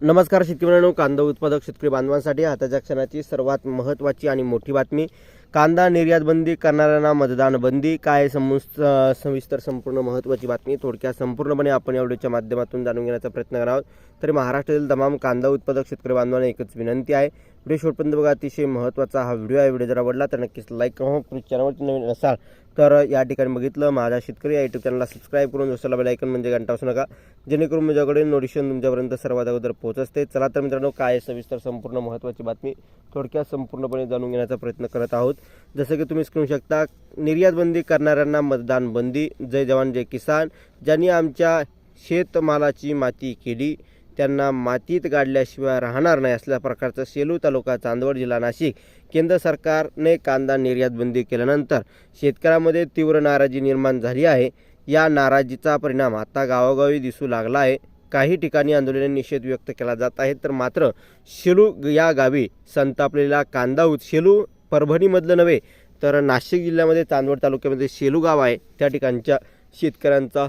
नमस्कार शेतकरी मित्रांनो कांदा उत्पादक शेतकरी बांधवांसाठी आताच्या क्षणाची सर्वात महत्त्वाची आणि मोठी बातमी. कांदा निर्यात बंदी करणाऱ्यांना मतदान बंदी. काय समु सविस्तर संपूर्ण महत्त्वाची बातमी थोडक्यात संपूर्णपणे आपण या व्हिडिओच्या माध्यमातून जाणून घेण्याचा प्रयत्न करणार आहोत. तरी महाराष्ट्रातील तमाम कांदा उत्पादक शेतकरी बांधवांना एकच विनंती आहे. व्हिडिओ शेवटपर्यंत बघा. अतिशय महत्त्वाचा हा व्हिडिओ आहे. व्हिडिओ जर आवडला तर नक्कीच लाईक करा. हो, प्लीज चॅनलवरती नवीन असाल तर या ठिकाणी बघितलं माझा शेतकरी या यूट्यूब चॅनलला सबस्क्राईब करून दुसऱ्याला बेल ऐकन म्हणजे घंटा असू नका. जेणेकरून माझ्याकडे नोटिफिकेशन तुमच्यापर्यंत सर्वात अगोदर पोहोचते चला तर मित्रांनो काय आहे सविस्तर संपूर्ण महत्त्वाची बातमी थोडक्यात संपूर्णपणे जाणून घेण्याचा प्रयत्न करत आहोत. जसं की तुम्ही करू शकता निर्यात बंदी करणाऱ्यांना मतदान बंदी जय जवान जय किसान ज्यांनी आमच्या शेतमालाची माती केली त्यांना मातीत गाडल्याशिवाय राहणार नाही असल्या प्रकारचं सेलू तालुका चांदवड जिल्हा नाशिक केंद्र सरकारने कांदा निर्यात बंदी केल्यानंतर शेतकऱ्यामध्ये तीव्र नाराजी निर्माण झाली आहे. या नाराजीचा परिणाम आता गावोगावी दिसू लागला आहे. काही ठिकाणी आंदोलने निषेध व्यक्त केला जात आहे. तर मात्र शेलू या गावी संतापलेला कांदा उत शेलू परभणीमधलं नव्हे तर नाशिक जिल्ह्यामध्ये चांदवड तालुक्यामध्ये शेलू गाव आहे. त्या ठिकाणच्या शेतकऱ्यांचा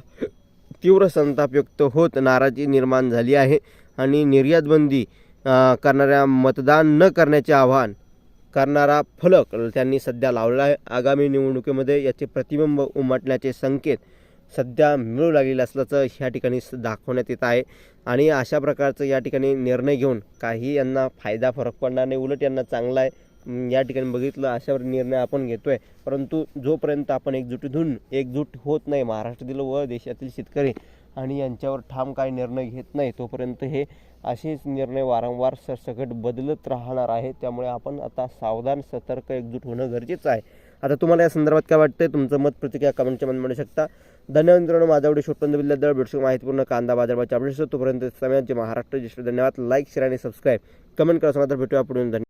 तीव्र संताप व्यक्त होत नाराजी निर्माण झाली आहे आणि निर्यातबंदी करणाऱ्या मतदान न करण्याचे आव्हान करणारा फलक त्यांनी सध्या लावला आहे. आगामी निवडणुकीमध्ये याचे प्रतिबिंब उमटण्याचे संकेत सध्या मिळू लागलेलं असल्याचं ह्या ठिकाणी स- दाखवण्यात येत आहे. आणि अशा प्रकारचं या ठिकाणी निर्णय घेऊन काही यांना फायदा फरक पडणार नाही. उलट यांना चांगला आहे. या ठिकाणी बघितलं अशावर निर्णय आपण घेतोय. परंतु जोपर्यंत आपण एकजुटीतून एकजूट होत नाही महाराष्ट्रातील व देशातील शेतकरी आणि यांच्यावर ठाम काही निर्णय घेत नाही तोपर्यंत हे असेच निर्णय वारंवार सरसकट बदलत राहणार आहे. त्यामुळे आपण आता सावधान सतर्क एकजूट होणं गरजेचं आहे. आता तुम्हाला या संदर्भात काय वाटतंय? तुमचं मत प्रतिक्रिया कमेंटच्या मध्ये म्हणू शकता. धन्यवाद मित्रांनो माझा व्हिडिओ शोटपंद बिल्ल्यादळ भेटू माहितीपूर्ण कांदा बाजारभावाची अपडेट्स तोपर्यंत सगळ्यांचे महाराष्ट्र ज्येष्ठ धन्यवाद. लाईक शेअर आणि सबस्क्राईब कमेंट करा समाधान भेटूया पुढे धन्यवाद.